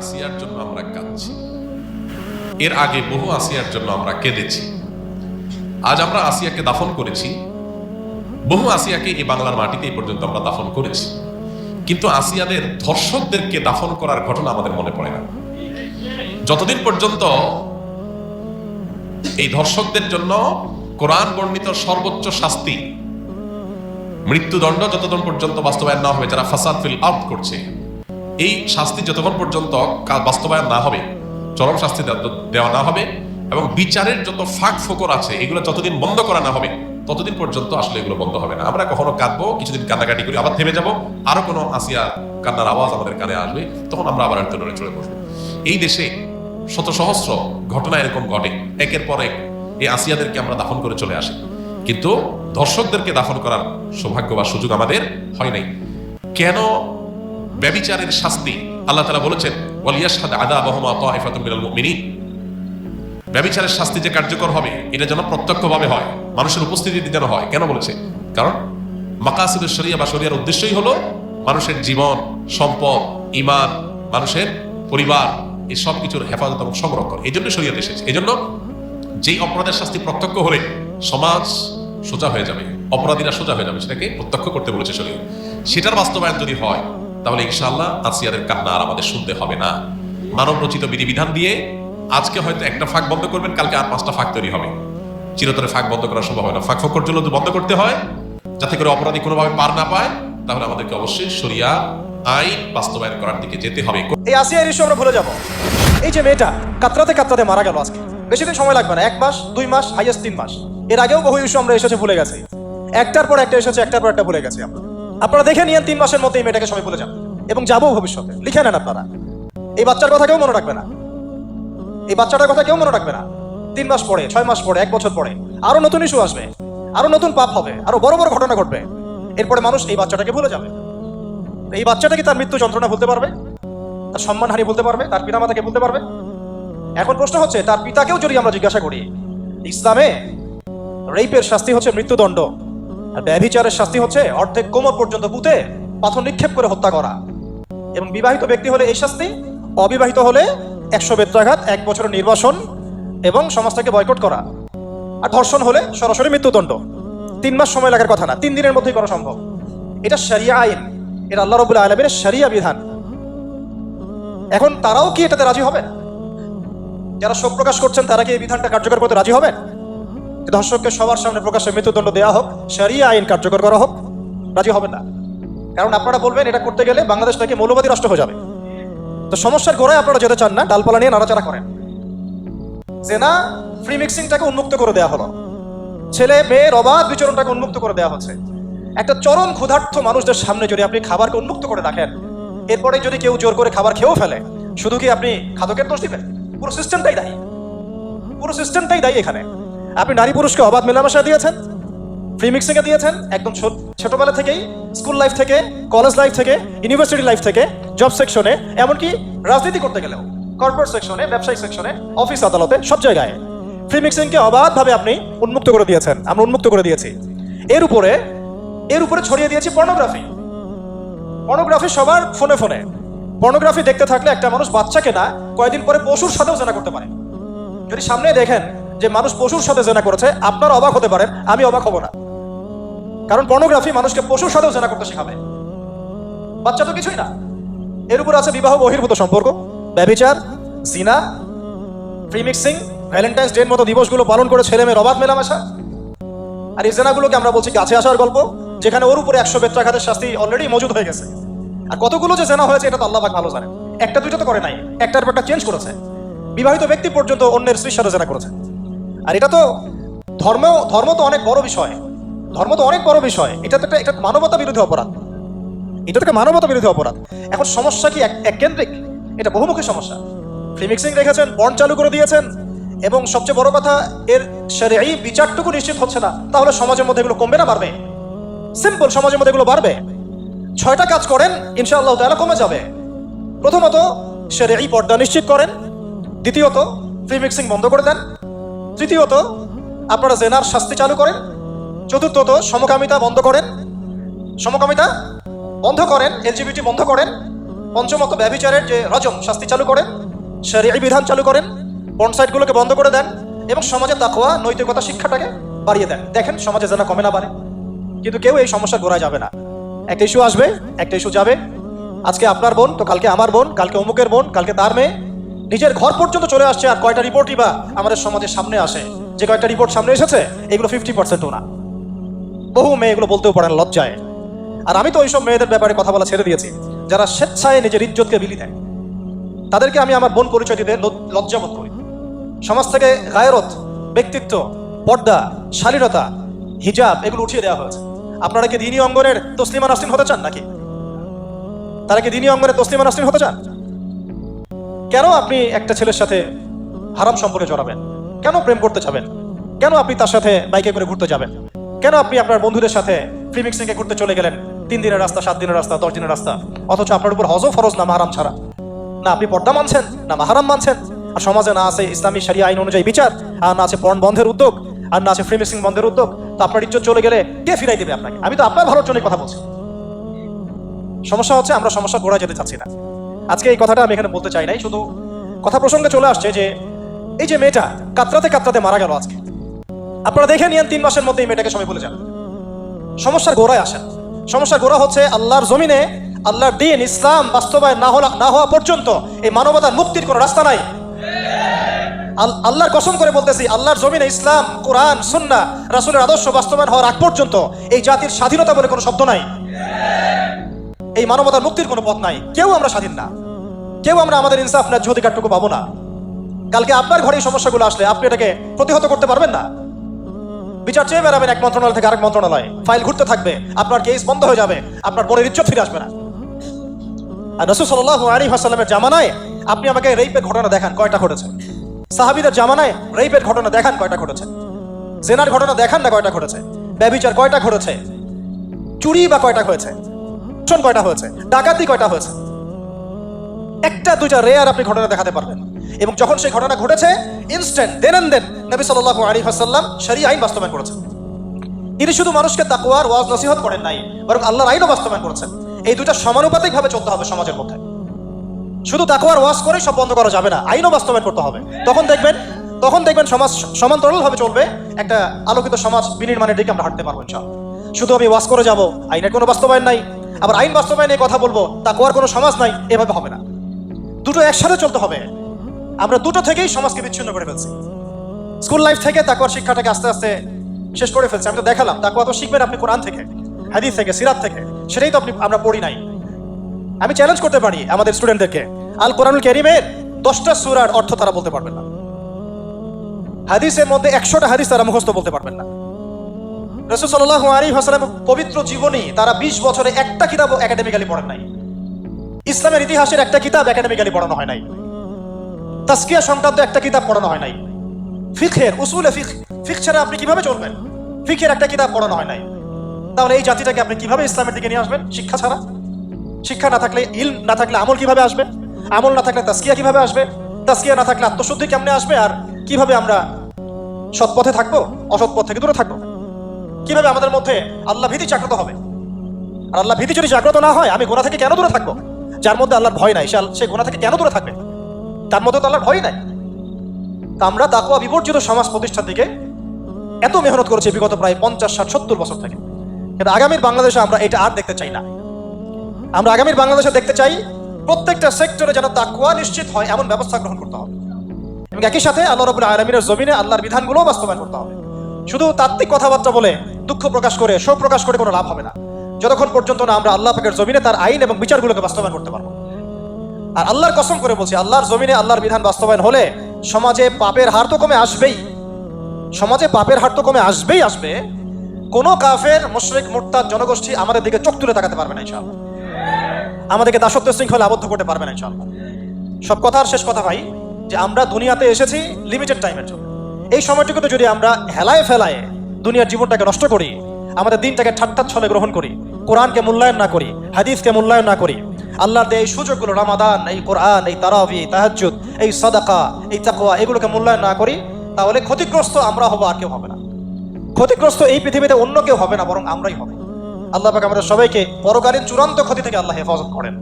আসিয়ার জন্য আমরা কাঁদছি। এর আগে বহু আসিয়ার জন্য আমরা কেঁদেছি। আজ আমরা আসিয়াকে দাফন করেছি। বহু আসিয়াকে এই বাংলার মাটিতে এই পর্যন্ত আমরা দাফন করেছি। কিন্তু আসিয়াদের ধর্ষকদেরকে দাফন করার ঘটনা আমাদের মনে পড়ে না। যতদিন পর্যন্ত এই ধর্ষকদের জন্য কোরআন বর্ণিত সর্বোচ্চ শাস্তি, মৃত্যুদণ্ড যতদিন পর্যন্ত বাস্তবায়ন না হবে, যারা ফাসাদ ফিল আউট করছে এই শাস্তি যতক্ষণ পর্যন্ত বাস্তবায়ন না হবে, চরম শাস্তি দেওয়া না হবে এবং বিচারের যত ফাঁক ফোকর আছে, এগুলো যতদিন বন্ধ করা না হবে, ততদিন পর্যন্ত আসলে এগুলো বন্ধ হবে না। আমরা কখনো কাঁদবো, কিছুদিন কান্নাকাটি করি, আবার থেমে যাব, আরও কোনো আসিয়া কান্নার আওয়াজ আমাদের কানে আসবে, তখন আমরা আবার একটু চলে বসবো। এই দেশে শত সহস্র ঘটনা এরকম ঘটে, একের পর এক এই আসিয়াদেরকে আমরা দাফন করে চলে আসি। কিন্তু দর্শকদেরকে দাফন করার সৌভাগ্য বা সুযোগ আমাদের হয় নাই। কেন ব্যবিচারের শাস্তি আল্লাহ তালা বলেছেন আদা বহমা ব্যবিচারের শাস্তি যে কার্যকর হবে, এটা যেন প্রত্যক্ষভাবে হয়, মানুষের উপস্থিতিতে যেন হয়, কেন বলেছে? কারণ মাকাসিদুল শরিয়া বা শরিয়ার উদ্দেশ্যই হলো মানুষের জীবন, সম্পদ ইমান মানুষের পরিবার, এই সব কিছুর হেফাজত এবং সংরক্ষণ, এই জন্য শরিয়াত এসেছে। এই জন্য যেই অপরাধের শাস্তি প্রত্যক্ষ হলে সমাজ সোজা হয়ে যাবে, অপরাধীরা সোজা হয়ে যাবে, সেটাকে প্রত্যক্ষ করতে বলেছে শরীর সেটার বাস্তবায়ন যদি হয় তাহলে ইনশাআল্লাহ আসিয়াদের কান্না আর আমাদের শুনতে হবে না। মানব রচিত বিধিবিধান দিয়ে আজকে হয়তো একটা ফাঁক বন্ধ করবেন, কালকে আর পাঁচটা ফাঁক তৈরি হবে। চিরতরে ফাঁক বন্ধ করা সম্ভব হয় না। ফাঁক ফকর জন্য বন্ধ করতে হয়। যাতে করে অপরাধী কোনোভাবে পার না পায়, তাহলে আমাদেরকে অবশ্যই শরিয়া আইন বাস্তবায়ন করার দিকে যেতে হবে। এই আসিয়ার ইস্যু আমরা ভুলে যাব। এই যে মেয়েটা, কাতরাতে কাতরাতে মারা গেল আজকে। বেশি দিন সময় লাগবে না। এক মাস, দুই মাস হাইয়েস্ট তিন মাস। এর আগেও বহু ইস্যু আমরা এসেছে ভুলে গেছি। একটার পর একটা এসেছে, একটার পর একটা ভুলে গেছি আমরা। আপনারা দেখে নিয়েন, তিন মাসের মধ্যে এই মেয়েটাকে সবাই ভুলে যান। এবং যাব ভবিষ্যতে। লিখে নেন আপনারা। এই বাচ্চার কথা কেউ মনে রাখবে না। এই বাচ্চাটার কথা কেউ মনে রাখবে না। তিন মাস পরে, ছয় মাস পরে, এক বছর পরে, আরও নতুন ইস্যু আসবে। আরও নতুন পাপ হবে। আরও বড় বড় ঘটনা ঘটবে। এরপরে মানুষ এই বাচ্চাটাকে ভুলে যাবে। এই বাচ্চাটা কি তার মৃত্যু যন্ত্রণা ভুলতে পারবে। তার সম্মান হানি বলতে পারবে। তার পিতামাতাকে বলতে পারবে। এখন প্রশ্ন হচ্ছে, তার পিতাকেও যদি আমরা জিজ্ঞাসা করি, ইসলামে রেপের শাস্তি হচ্ছে মৃত্যুদণ্ড। আর ব্যভিচারের শাস্তি হচ্ছে অর্ধেক কোমর পর্যন্ত পুঁতে পাথর নিক্ষেপ করে হত্যা করা। এবং বিবাহিত ব্যক্তি হলে এই শাস্তি, অবিবাহিত হলে একশো বেত্রাঘাত, এক বছরের নির্বাসন এবং সমাজ থেকে বয়কট করা। আর ধর্ষণ হলে সরাসরি মৃত্যুদণ্ড। তিন মাস সময় লাগার কথা না, তিন দিনের মধ্যেই করা সম্ভব। এটা শরিয়া আইন, এটা আল্লাহ রবুল্লা আলমের শরিয়া বিধান। এখন তারাও কি এটাতে রাজি হবে যারা শোক প্রকাশ করছেন, তারা কি এই বিধানটা কার্যকর করতে রাজি হবেন? ধর্ষককে সবার সামনে প্রকাশ্যে মৃত্যুদণ্ড দেওয়া হোক শরিয়া আইন কার্যকর করা হোক, রাজি হবেন না। কারণ আপনারা বলবেন এটা করতে গেলে বাংলাদেশ নাকি মৌলবাদী রাষ্ট্র হয়ে যাবে। তো সমস্যার গোড়ায় আপনারা যেতে চান না, ডালপালা নিয়ে নাড়াচাড়া করেন। জেনা ফ্রি মিক্সিংটাকে উন্মুক্ত করে দেওয়া হলো। ছেলে, মেয়ের অবাধ বিচরণটাকে উন্মুক্ত করে দেওয়া হচ্ছে। একটা চরম ক্ষুধার্থ মানুষদের সামনে যদি আপনি খাবারকে উন্মুক্ত করে রাখেন, এরপরে যদি কেউ জোর করে খাবার খেয়েও ফেলে, শুধু কি আপনি খাদকের দোষ দিবেন? পুরো সিস্টেমটাই দায়ী। পুরো সিস্টেমটাই দায়ী এখানে। আপনি নারী পুরুষকে অবাধ মেলামেশা দিয়েছেন? ফ্রি মিক্সিংয়ে দিয়েছেন? একদম ছোটবেলা থেকেই স্কুল লাইফ থেকে কলেজ লাইফ থেকে ইউনিভার্সিটি লাইফ থেকে জব সেকশনে এমনকি রাজনীতি করতে গেলেও কর্পোরেট সেকশনে ব্যবসায়িক সেকশনে অফিস আদালতে, সব জায়গায়। ফ্রি মিক্সিংকে অবাধভাবে আপনি উন্মুক্ত করে দিয়েছেন। আমরা উন্মুক্ত করে দিয়েছি। এর উপরে এর উপরে ছড়িয়ে দিয়েছি পর্নোগ্রাফি পর্নোগ্রাফি সবার ফোনে ফোনে পর্নোগ্রাফি দেখতে থাকলে একটা মানুষ বাচ্চাকে না কয়েকদিন পরে পশুর সাথেও জানা করতে পারে। যদি সামনে দেখেন যে মানুষ পশুর সাথে জেনা করেছে, আপনার অবাক হতে পারেন, আমি অবাক হব না। কারণ পর্নোগ্রাফি মানুষকে পশুর সাথেও জেনা করতে শেখাবে। বাচ্চা তো কিছুই না। এর উপর আছে বিবাহ বহির্ভূত সম্পর্ক ব্যবিচার জিনা ফ্রি মিক্সিং ভ্যালেন্টাইন্স ডের মতো দিবসগুলো পালন করে ছেলে মেয়ের অবাধ মেলামেশা। আর এই জেনাগুলোকে আমরা বলছি গাছে আসার গল্প, যেখানে ওর উপরে একশো বেত্রাঘাতের শাস্তি অলরেডি মজুদ হয়ে গেছে। আর কতগুলো যে জেনা হয়েছে, এটা তো আল্লাহ ভালো জানেন। একটা, দুইটা তো করে নাই। একটার পর একটা চেঞ্জ করেছে। বিবাহিত ব্যক্তি পর্যন্ত অন্যের স্ত্রীর সাথে জেনা করেছে। আর এটা তো ধর্ম ধর্ম তো অনেক বড় বিষয়। ধর্ম তো অনেক বড় বিষয়। এটা তো একটা, এটা মানবতা বিরোধী অপরাধ। এটা তো একটা মানবতা বিরোধী অপরাধ। এখন সমস্যা কি এক- এককেন্দ্রিক এটা বহুমুখী সমস্যা। ফ্রি মিক্সিং রেখেছেন বন্ড চালু করে দিয়েছেন, এবং সবচেয়ে বড় কথা, এর এই বিচারটুকু নিশ্চিত হচ্ছে না। তাহলে সমাজের মধ্যে এগুলো কমবে না, বাড়বে? সিম্পল সমাজের মধ্যে এগুলো বাড়বে। ছয়টা কাজ করেন, ইনশাআল্লাহ তাআলা কমে যাবে। প্রথমত এই পর্দা নিশ্চিত করেন। দ্বিতীয়ত ফ্রি মিক্সিং বন্ধ করে দেন। তৃতীয়ত, আপনারা জেনার শাস্তি চালু করেন। চতুর্থত, সমকামিতা বন্ধ করেন। সমকামিতা বন্ধ করেন, এলজিবিটি বন্ধ করেন। পঞ্চমত ব্যবিচারের যে রজম, শাস্তি চালু করেন। শরীয়ী বিধান চালু করেন। পন্সাইটগুলোকে বন্ধ করে দেন এবং সমাজে তাকওয়া, নৈতিকতা, শিক্ষাটাকে বাড়িয়ে দেন। দেখেন, সমাজে যেন কমে না পারে কিন্তু কেউ এই সমস্যার গোড়ায় যাবে না। একটা ইস্যু আসবে, একটা ইস্যু যাবে। আজকে আপনার বোন, তো কালকে আমার বোন, কালকে অমুকের বোন, কালকে তার মেয়ে। নিজের ঘর পর্যন্ত চলে আসছে আর কয়টা রিপোর্টই বা আমাদের সমাজের সামনে আসে? যে কয়টা রিপোর্ট সামনে এসেছে, এগুলো ফিফটি পার্সেন্টও না। বহু মেয়ে এগুলো বলতেও পারেন লজ্জায়। আর আমি তো ওইসব মেয়েদের ব্যাপারে কথা বলা ছেড়ে দিয়েছি, যারা স্বেচ্ছায় নিজের ইজ্জতকে বিলি দেয়। তাদেরকে আমি আমার বোন পরিচয় দিতে লজ্জাবোধ করি। সমাজ থেকে গায়রত, ব্যক্তিত্ব, পর্দা, শালীনতা, হিজাব এগুলো উঠিয়ে দেওয়া হয়েছে। আপনারা কি দিনী অঙ্গনের তসলিমা নাসরিন হতে চান নাকি? তারা কি দিনী অঙ্গনের তসলিমা নাসরিন হতে চান? কেন আপনি একটা ছেলের সাথে হারাম সম্পর্কে জড়াবেন? কেন প্রেম করতে যাবেন? কেন আপনি তার সাথে বাইকে করে ঘুরতে যাবেন? কেন আপনি আপনার বন্ধুদের সাথে ফ্রি মিক্সিংয়ে ঘুরতে চলে গেলেন? তিন দিনের রাস্তা, সাত দিনের রাস্তা, দশ দিনের রাস্তা। অথচ আপনার উপর হজও ফরজ, না মাহারাম ছাড়া। না আপনি পর্দা মানছেন, না মাহারাম মানছেন। আর সমাজে না আছে ইসলামী সারি আইন অনুযায়ী বিচার, আর না আছে পণ বন্ধের উদ্যোগ, আর না আছে ফ্রি মিক্সিং বন্ধের উদ্যোগ, তো আপনার ইজ্জত চলে গেলে কে ফিরাই দেবে আপনাকে? আমি তো আপনার ভালোর জন্যই কথা বলছি। সমস্যা হচ্ছে আমরা সমস্যা গোড়া যেতে চাচ্ছি না। আজকে এই কথাটা আমি এখানে বলতে চাই নাই, শুধু কথা প্রসঙ্গে চলে আসছে যে এই যে মেয়েটা কাতরাতে কাতরাতে মারা গেল আজকে। আপনারা দেখে নিয়েন তিন মাসের মধ্যে এই মেয়েটাকে সবাই বলে যান সমস্যার গোড়ায় আসেন। সমস্যার গোড়া হচ্ছে আল্লাহর জমিনে আল্লাহর দিন ইসলাম বাস্তবায়ন না হলা না হওয়া পর্যন্ত এই মানবতার মুক্তির কোনো রাস্তা নাই। আল্লাহর কসম করে বলতেছি, আল্লাহর জমিনে ইসলাম, কোরআন সুন্না রাসূলের আদর্শ বাস্তবায়ন হওয়ার আগ পর্যন্ত এই জাতির স্বাধীনতা বলে কোনো শব্দ নাই। এই মানবতার মুক্তির কোনো পথ নাই। কেউ আমরা স্বাধীন না। কেউ আমরা আমাদের ইনসাফ ন্যায্য অধিকারটুকু পাবো না। কালকে আপনার ঘরে এই সমস্যাগুলো আসলে আপনি এটাকে প্রতিহত করতে পারবেন না? বিচার চেয়ে বেড়াবেন এক মন্ত্রণালয় থেকে আরেক মন্ত্রণালয়। ফাইল ঘুরতে থাকবে, আপনার কেস বন্ধ হয়ে যাবে, আপনার বোনের ইজ্জত ফিরে আসবে না। আর রসুল সাল্লাহ আলী হাসালামের জামানায় আপনি আমাকে রেইপের ঘটনা দেখান, কয়টা ঘটেছে? সাহাবিদের জামানায় রেইপের ঘটনা দেখান, কয়টা ঘটেছে? জেনার ঘটনা দেখান না কয়টা ঘটেছে? ব্যবিচার কয়টা ঘটেছে? চুরি বা কয়টা হয়েছে? ধর্ষণ কয়টা হয়েছে? ডাকাতি কয়টা হয়েছে? একটা, দুইটা রেয়ার আপনি ঘটনা দেখাতে পারবেন এবং যখন সেই ঘটনা ঘটেছে ইনস্ট্যান্ট দেন দেন নবী সাল্লাল্লাহু আলাইহি ওয়াসাল্লাম শরীয়ত আইন বাস্তবায়ন করেছেন। তিনি শুধু মানুষকে তাকওয়ার ওয়াজ নসিহত করেন নাই, বরং আল্লাহর আইনও বাস্তবায়ন করেছেন। এই দুইটা সমানুপাতিক ভাবে চলতে হবে সমাজের মধ্যে। শুধু তাকওয়ার ওয়াজ করে সব বন্ধ করা যাবে না, আইনও বাস্তবায়ন করতে হবে। তখন দেখবেন তখন দেখবেন সমাজ সমান্তরাল ভাবে চলবে, একটা আলোকিত সমাজ বিনির্মাণের দিকে আমরা হাঁটতে পারব শুধু আমি ওয়াজ করে যাব, আইনের কোনো বাস্তবায়ন নাই আবার আইন বাস্তবায়নে কথা বলব তাকওয়ার কোনো সমাজ নাই, এভাবে হবে না। দুটো একসাথে চলতে হবে। আমরা দুটো থেকেই সমাজকে বিচ্ছিন্ন করে ফেলছি। স্কুল লাইফ থেকে তাকওয়ার শিক্ষাটাকে আস্তে আস্তে শেষ করে ফেলছি। আমি তো দেখালাম, তাকওয়া তো শিখবেন আপনি কোরআন থেকে, হাদিস থেকে, সিরাত থেকে, সেটাই তো আপনি, আমরা পড়ি নাই। আমি চ্যালেঞ্জ করতে পারি আমাদের স্টুডেন্টদেরকে আল কোরআনুল ক্যারিমের দশটা সুরার অর্থ তারা বলতে পারবেন না। হাদিসের মধ্যে একশোটা হাদিস তারা মুখস্থ বলতে পারবেন না। রসুল আলী পবিত্র জীবনী তারা বিশ বছরে একটা কিতাব একাডেমিক্যালি পড়েন নাই। ইসলামের ইতিহাসের একটা কিতাব একাডেমিক্যালি পড়ানো হয় নাই। তাস্কিয়া সংক্রান্ত একটা কিতাব পড়ানো হয় নাই। ফিখের উসুলে ফিখ ফিখ ছাড়া আপনি কীভাবে চলবেন? ফিখের একটা কিতাব পড়ানো হয় নাই। তাহলে এই জাতিটাকে আপনি কীভাবে ইসলামের দিকে নিয়ে আসবেন? শিক্ষা ছাড়া। শিক্ষা না থাকলে ইল না থাকলে আমল কীভাবে আসবে? আমল না থাকলে তাস্কিয়া কীভাবে আসবে? তাস্কিয়া না থাকলে আত্মশুদ্ধি কেমনে আসবে? আর কীভাবে আমরা সৎপথে থাকব, অসৎ পথ থেকে দূরে থাকব? কীভাবে আমাদের মধ্যে আল্লাহ ভীতি জাগ্রত হবে? আর আল্লাহ ভীতি যদি জাগ্রত না হয়, আমি গোনা থেকে কেন দূরে থাকব? যার মধ্যে আল্লাহর ভয় নাই, সে গোনা থেকে কেন দূরে থাকবে? তার মধ্যে তো আল্লাহর ভয় নাই। তা আমরা তাকুয়া বিবর্জিত সমাজ প্রতিষ্ঠার দিকে এত মেহনত করেছি বিগত প্রায় পঞ্চাশ, ষাট, সত্তর বছর থেকে। কিন্তু আগামীর বাংলাদেশে আমরা এটা আর দেখতে চাই না। আমরা আগামীর বাংলাদেশে দেখতে চাই প্রত্যেকটা সেক্টরে যেন তাকুয়া নিশ্চিত হয়, এমন ব্যবস্থা গ্রহণ করতে হবে। এবং একই সাথে আল্লাহ রবুল আলমিনের জমিনে আল্লাহর বিধানগুলোও বাস্তবায়ন করতে হবে। শুধু তাত্ত্বিক কথাবার্তা বলে দুঃখ প্রকাশ করে, শোক প্রকাশ করে কোনো লাভ হবে না। যতক্ষণ পর্যন্ত না আমরা আল্লাহ পাকের জমিনে তার আইন এবং বিচারগুলোকে বাস্তবায়ন করতে পারব। আর আল্লাহর কসম করে বলছি, আল্লাহর জমিনে আল্লাহর বিধান বাস্তবায়ন হলে সমাজে পাপের হার তো কমে আসবেই। সমাজে পাপের হার তো কমে আসবেই আসবে। কোনো কাফের, মুশরিক, মুরতাদ, জনগোষ্ঠী আমাদের দিকে চোখ তুলে তাকাতে পারবে না ইনশাআল্লাহ। আমাদেরকে দাসত্ব শৃঙ্খলে আবদ্ধ করতে পারবে না ইনশাআল্লাহ। সব কথার শেষ কথা ভাই, যে আমরা দুনিয়াতে এসেছি লিমিটেড টাইমের জন্য। এই সময়টুকুতে যদি আমরা হেলায় ফেলায় দুনিয়ার জীবনটাকে নষ্ট করি, আমাদের দিনটাকে ঠাট্টা ছলে গ্রহণ করি, কোরআনকে মূল্যায়ন না করি, হাদিসকে মূল্যায়ন না করি। আল্লাহর দেয় এই সুযোগগুলো, রামাদান, এই কোরআন, এই তারাবি তাহাজ্জুদ, এই সাদাকা, এই তাকওয়া, এগুলোকে মূল্যায়ন না করি, তাহলে ক্ষতিগ্রস্ত আমরা হব আর কেউ হবে না। ক্ষতিগ্রস্ত এই পৃথিবীতে অন্য কেউ হবে না, বরং আমরাই হবে। আল্লাহ পাক আমাদের সবাইকে পরকালীন চূড়ান্ত ক্ষতি থেকে আল্লাহ হেফাজত করেন।